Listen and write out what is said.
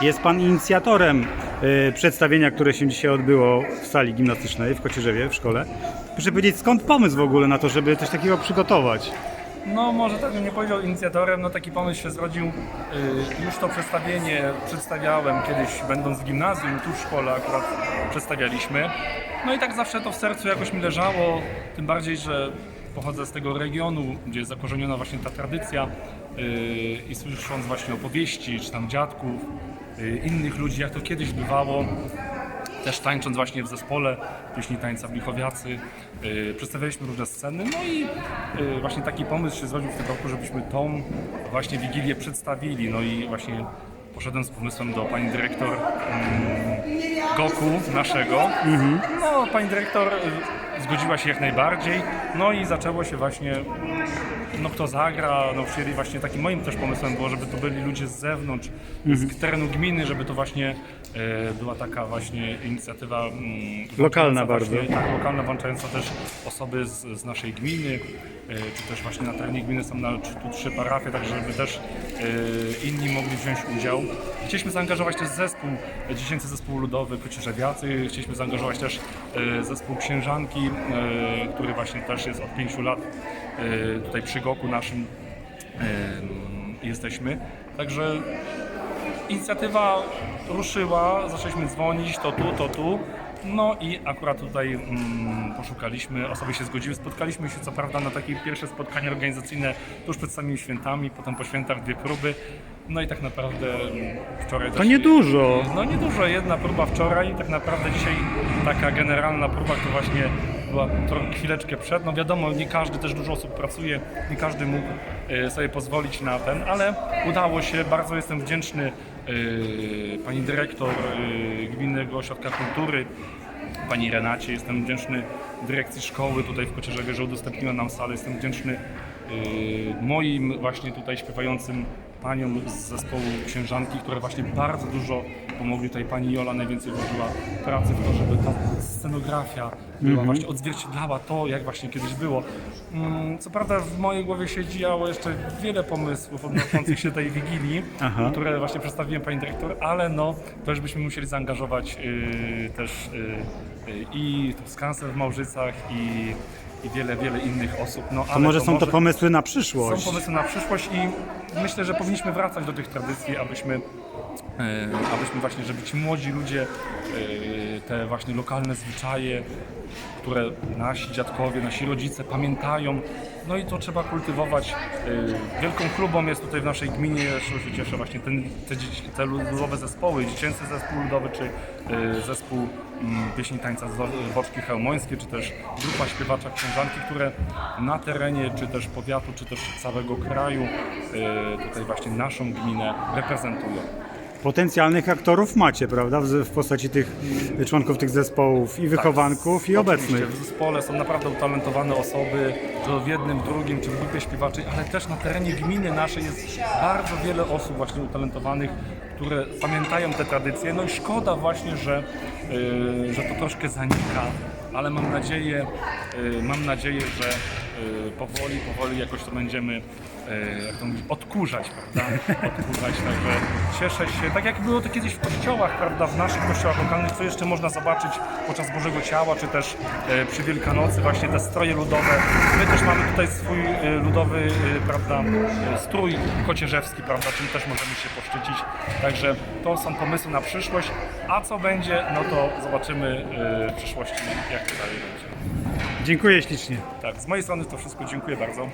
Jest Pan inicjatorem y, przedstawienia, które się dzisiaj odbyło w sali gimnastycznej w Kocierzewie, w szkole. Proszę powiedzieć, skąd pomysł w ogóle na to, żeby coś takiego przygotować? No może tak bym nie powiedział inicjatorem, no taki pomysł się zrodził. Yy, Już to przedstawienie przedstawiałem kiedyś będąc w gimnazjum, tu w szkole akurat przedstawialiśmy. No i tak zawsze to w sercu jakoś mi leżało, tym bardziej, że pochodzę z tego regionu, gdzie jest zakorzeniona właśnie ta tradycja i słysząc właśnie opowieści, czy tam dziadków, yy, innych ludzi, jak to kiedyś bywało, też tańcząc właśnie w zespole pieśni tańca Blichowiacy, yy, przedstawialiśmy różne sceny, no i yy, właśnie taki pomysł się zrodził w tym roku, żebyśmy tą właśnie Wigilię przedstawili, no i właśnie poszedłem z pomysłem do pani dyrektor mm, Goku naszego. No, pani dyrektor y, zgodziła się jak najbardziej, no i zaczęło się właśnie no kto zagra, no chcieli właśnie takim moim też pomysłem było, żeby to byli ludzie z zewnątrz, z terenu gminy, żeby to właśnie e, była taka właśnie inicjatywa mm, Lokalna bardzo. Właśnie, tak, lokalna, włączająca też osoby z, z naszej gminy, e, czy też właśnie na terenie gminy są na, tu trzy parafie, tak żeby też e, inni mogli wziąć udział. Chcieliśmy zaangażować też zespół, dziecięcy zespół ludowy Kocierzewiacy, chcieliśmy zaangażować też e, zespół Księżanki, e, który właśnie też jest od pięciu lat e, tutaj przy Goku naszym e, jesteśmy. Także inicjatywa ruszyła, zaczęliśmy dzwonić, to tu, to tu. No i akurat tutaj mm, poszukaliśmy, osoby się zgodziły, spotkaliśmy się co prawda na takie pierwsze spotkanie organizacyjne tuż przed samymi świętami, potem po świętach dwie próby. No i tak naprawdę mm, wczoraj To niedużo. No niedużo, jedna próba wczoraj, tak naprawdę dzisiaj taka generalna próba, to właśnie była chwileczkę przed. No wiadomo, nie każdy, też dużo osób pracuje, nie każdy mógł e, sobie pozwolić na ten, ale udało się, bardzo jestem wdzięczny e, pani dyrektor e, Gminnego Ośrodka Kultury, pani Renacie, jestem wdzięczny dyrekcji szkoły tutaj w Kocierzewie, że udostępniła nam salę, jestem wdzięczny moim właśnie tutaj śpiewającym paniom z zespołu Księżanki, które właśnie bardzo dużo pomogli. Tutaj pani Jola najwięcej włożyła pracy w to, żeby ta scenografia była właśnie odzwierciedlała to, jak właśnie kiedyś było. Mm, Co prawda w mojej głowie się działo jeszcze wiele pomysłów odnoszących się tej Wigilii, Aha. które właśnie przedstawiłem pani dyrektor, ale no też byśmy musieli zaangażować yy, też yy, i tu skansen w Małżycach i, i wiele, wiele innych osób. No, To ale może są to może- pomysły na są przyszłość. pomysły na przyszłość i myślę, że powinniśmy wracać do tych tradycji, abyśmy, e, abyśmy właśnie, żeby ci młodzi ludzie e, te właśnie lokalne zwyczaje, które nasi dziadkowie, nasi rodzice pamiętają, no i to trzeba kultywować. E, Wielką klubą jest tutaj w naszej gminie, się cieszę właśnie ten, te, te ludowe zespoły, dziecięcy zespół ludowy, czy zespół pieśni tańca z Boczki Chełmońskie, czy też grupa śpiewacza księżanki, które na terenie, czy też powiatu, czy też całego kraju e, tutaj właśnie naszą gminę reprezentują. Potencjalnych aktorów macie, prawda? W, w postaci tych członków tych zespołów i wychowanków, i Oczywiście, obecnych. W zespole są naprawdę utalentowane osoby, to w jednym, drugim, czy w grupie śpiewaczej, ale też na terenie gminy naszej jest bardzo wiele osób właśnie utalentowanych, które pamiętają te tradycje. No i szkoda właśnie, że, y, że to troszkę zanika, ale mam nadzieję, y, mam nadzieję, że powoli, powoli jakoś to będziemy y, jak to mówić, odkurzać, prawda? Odkurzać, także cieszę się. Tak jak było to kiedyś w kościołach, prawda, w naszych kościołach lokalnych, co jeszcze można zobaczyć podczas Bożego Ciała, czy też e, przy Wielkanocy, właśnie te stroje ludowe. My też mamy tutaj swój ludowy, prawda, strój kocierzewski, prawda, czym też możemy się poszczycić. Także to są pomysły na przyszłość, a co będzie, no to zobaczymy w przyszłości, jak to dalej będzie. Dziękuję ślicznie. Tak, z mojej strony to wszystko, dziękuję bardzo.